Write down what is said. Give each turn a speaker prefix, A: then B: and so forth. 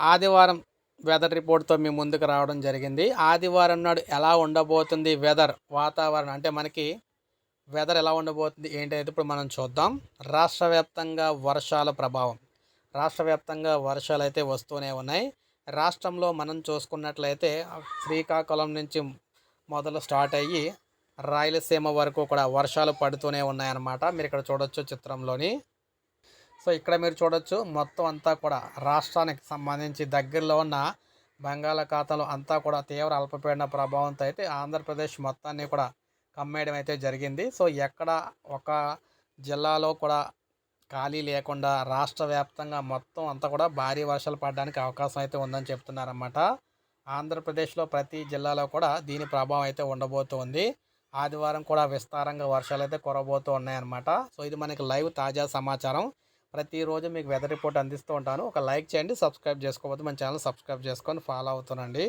A: ఆదివారం వెదర్ రిపోర్ట్తో మీ ముందుకు రావడం జరిగింది. ఆదివారం నాడు ఎలా ఉండబోతుంది వెదర్ వాతావరణం? అంటే మనకి వెదర్ ఎలా ఉండబోతుంది? ఏంటి అయితే ఇప్పుడు మనం చూద్దాం. రాష్ట్ర వ్యాప్తంగా వర్షాల ప్రభావం. రాష్ట్ర వ్యాప్తంగా వర్షాలు అయితే వస్తూనే ఉన్నాయి. రాష్ట్రంలో మనం చూసుకున్నట్లయితే శ్రీకాకుళం నుంచి మొదలు స్టార్ట్ అయ్యి రాయలసీమ వరకు కూడా వర్షాలు పడుతూనే ఉన్నాయన్నమాట. మీరు ఇక్కడ చూడొచ్చు చిత్రంలోని. సో ఇక్కడ మీరు చూడొచ్చు మొత్తం అంతా కూడా రాష్ట్రానికి సంబంధించి దగ్గరలో ఉన్న బంగాళాఖాతంలో అంతా కూడా తీవ్ర అల్పపీడన ప్రభావంతో అయితే ఆంధ్రప్రదేశ్ మొత్తాన్ని కూడా కమ్మేయడం అయితే జరిగింది. సో ఎక్కడ ఒక జిల్లాలో కూడా ఖాళీ లేకుండా రాష్ట్ర వ్యాప్తంగా మొత్తం అంతా కూడా భారీ వర్షాలు పడడానికి అవకాశం అయితే ఉందని చెప్తున్నారన్నమాట. ఆంధ్రప్రదేశ్లో ప్రతి జిల్లాలో కూడా దీని ప్రభావం అయితే ఉండబోతోంది. ఆదివారం కూడా విస్తారంగా వర్షాలు అయితే కురబోతూ ఉన్నాయన్నమాట. సో ఇది మనకి లైవ్ తాజా సమాచారం. ప్రతిరోజు మీకు వెదర్ రిపోర్ట్ అందిస్తూ ఉంటాను. ఒక లైక్ చేయండి సబ్స్క్రైబ్ చేసుకోకపోతే మన ఛానల్ సబ్స్క్రైబ్ చేసుకొని ఫాలో అవుతానండి